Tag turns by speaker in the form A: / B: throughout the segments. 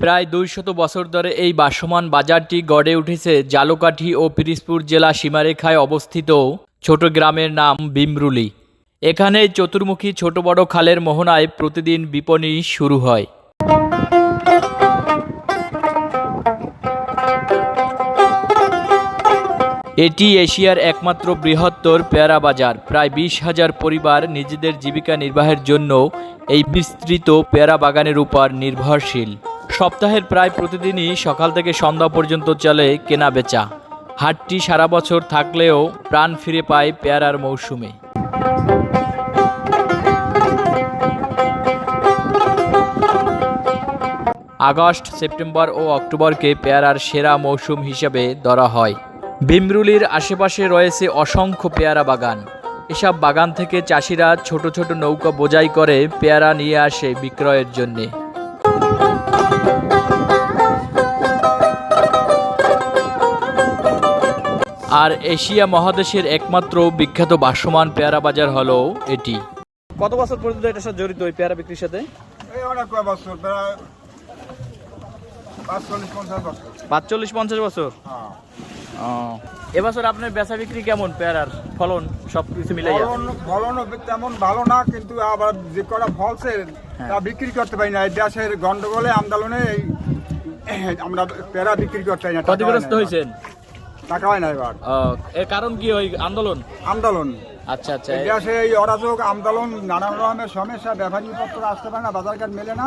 A: প্রায় দুইশত বছর ধরে এই বাসমান বাজারটি গড়ে উঠেছে জালকাঠি ও পিরিজপুর জেলা সীমারেখায় অবস্থিত ছোট গ্রামের নাম বিমরুলি। এখানে চতুর্মুখী ছোট বড় খালের মোহনায় প্রতিদিন বিপণী শুরু হয়। এটি এশিয়ার একমাত্র বৃহত্তর পেয়ারা বাজার। প্রায় বিশ হাজার পরিবার নিজেদের জীবিকা নির্বাহের জন্য এই বিস্তৃত পেয়ারা বাগানের উপর নির্ভরশীল। সপ্তাহের প্রায় প্রতিদিনই সকাল থেকে সন্ধ্যা পর্যন্ত চলে কেনা বেচা। হাটটি সারা বছর থাকলেও প্রাণ ফিরে পায় পেয়ারার মৌসুমে। আগস্ট, সেপ্টেম্বর ও অক্টোবরকে পেয়ারার সেরা মৌসুম হিসেবে ধরা হয়। বিমরুলির আশেপাশে রয়েছে অসংখ্য পেয়ারা বাগান। এসব বাগান থেকে চাষিরা ছোট ছোট নৌকা বোঝাই করে পেয়ারা নিয়ে আসে বিক্রয়ের জন্যে। আর এশিয়া মহাদেশের একমাত্র বিখ্যাত ভাসমান পেয়ারা বাজার হলো এটি। কত বছর পর্যন্ত এটার সাথে জড়িত ওই পেয়ারা বিক্রির সাথে?
B: এই অনেক কয় বছর? প্রায় পাঁচচল্লিশ পঞ্চাশ বছর। হ্যাঁ।
A: এবছর আপনার বেচা বিক্রি কেমন পেয়ারার ফলন? সব কিছু মিলাইয়া
B: ফলন তেমন ভালো না কিন্তু আবার যে কটা ফলছে
A: হ্যাঁ।
B: তা বিক্রি করতে পারি না। এই দেশের গন্ডগোলে আন্দোলনে আমরা পেয়ারা বিক্রি করতে পারি না
A: ক্ষতিগ্রস্ত হয়েছেন?
B: টাকা হয় না এবার।
A: এর কারণ কি ওই আন্দোলন?
B: আন্দোলন।
A: আচ্ছা আচ্ছা।
B: এই এই অরাজক আন্দোলন নানান রকমের সমস্যা ব্যাপারী পত্র আসতে পারে না মেলে না।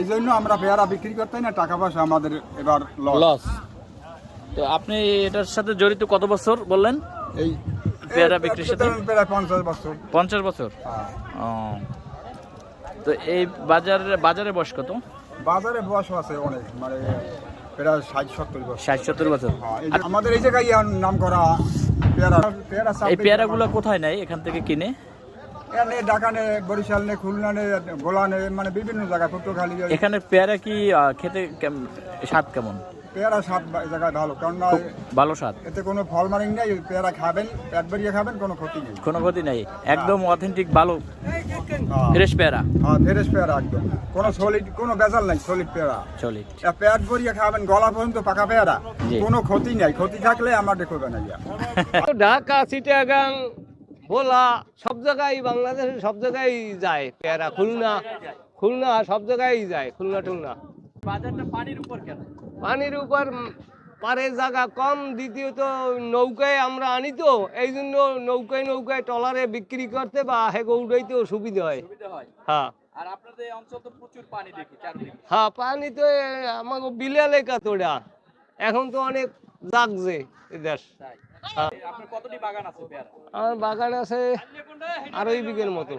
B: এই জন্য আমরা পেয়ারা বিক্রি করতে না টাকা পয়সা আমাদের এবার লস
A: তো আপনি এটার সাথে জড়িত কত বছর বললেন?
B: এই
A: পেয়ারা বিক্রির সাথে?
B: প্রায় পঞ্চাশ বছর।
A: পঞ্চাশ বছর?
B: হ্যাঁ।
A: তো এই বাজারে বাজারে বয়স কত?
B: বাজারে বয়স আছে অনেক মানে প্রায় ষাট সত্তর বছর।
A: ষাট সত্তর বছর।
B: হ্যাঁ, আমাদের এই জায়গায় নাম করা পেয়ারা পেয়ারা
A: এই পেয়ারাগুলো কোথায় নেয়? এখান থেকে কিনে?
B: এখানে বরিশালনে খুলনানে নে খুলনা নে গোলা নে মানে বিভিন্ন জায়গায়
A: এখানে পেয়ারা কি খেতে স্বাদ কেমন?
B: পেয়ারা বা- জায়গায় ভালো। কারণ না
A: ভালো স্বাদ।
B: এতে কোনো ফল মারিং নেই পেয়ারা খাবেন পেট ভরিয়ে খাবেন কোনো ক্ষতি নেই।
A: কোনো ক্ষতি নেই। একদম অথেন্টিক ভালো
B: হ্যাঁ,
A: ফ্রেশ পেয়ারা।
B: হ্যাঁ ফ্রেশ পেয়ারা একদম। কোনো সলিড কোনো বেজাল নাই সলিড পেয়ারা। এ পেট ভরিয়ে খাবেন গলা পর্যন্ত পাকা পেয়ারা কোনো ক্ষতি নাই। ক্ষতি থাকলে আমার দেখবে না ইয়া
C: ঢাকা চিটাগাং ভোলা সব জায়গায় বাংলাদেশের সব জায়গায় যায় পেয়ারা। খুলনা খুলনা সব জায়গায় যায় খুলনা টুলনা
A: পানির উপর
C: পারে জায়গা কম দ্বিতীয়ত নৌকায় আমরা আনি তো এই জন্য নৌকায় নৌকায় টলারে বিক্রি করতে বা হেগো উড়াইতে সুবিধা হয়।
A: হ্যাঁ। আর আপনাদের অঞ্চল তো প্রচুর পানি দেখি চারদিকে।
C: হ্যাঁ পানি তো আমাকে বিলেলে কাতোড়া। এখন তো অনেক জাগছে এ দেশ। আমার বাগান আছে আড়াই বিঘের মতো।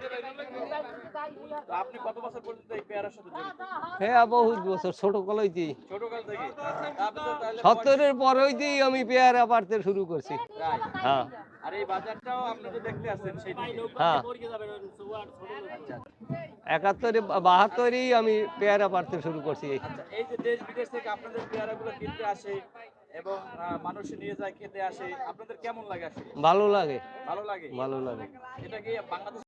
A: এই
C: হ্যাঁ বহুত বছর ছোট
A: তাহলে
C: সত্তরের পর হইতেই আমি পেয়ারা পারতে শুরু করছি। হ্যাঁ।
A: এই
C: হ্যাঁ। একাত্তরে বাহাত্তরেই আমি পেয়ারা পারতে শুরু করছি।
A: আচ্ছা এই যে দেশ বিদেশ থেকে আপনাদের পেয়ারাগুলো কিনতে আসে এবং আহ, মানুষ নিয়ে যায় খেতে আসে। আপনাদের কেমন লাগে আসলে?
C: ভালো লাগে।
A: ভালো লাগে?
C: ভালো লাগে।
A: এটা কি বাংলাদেশ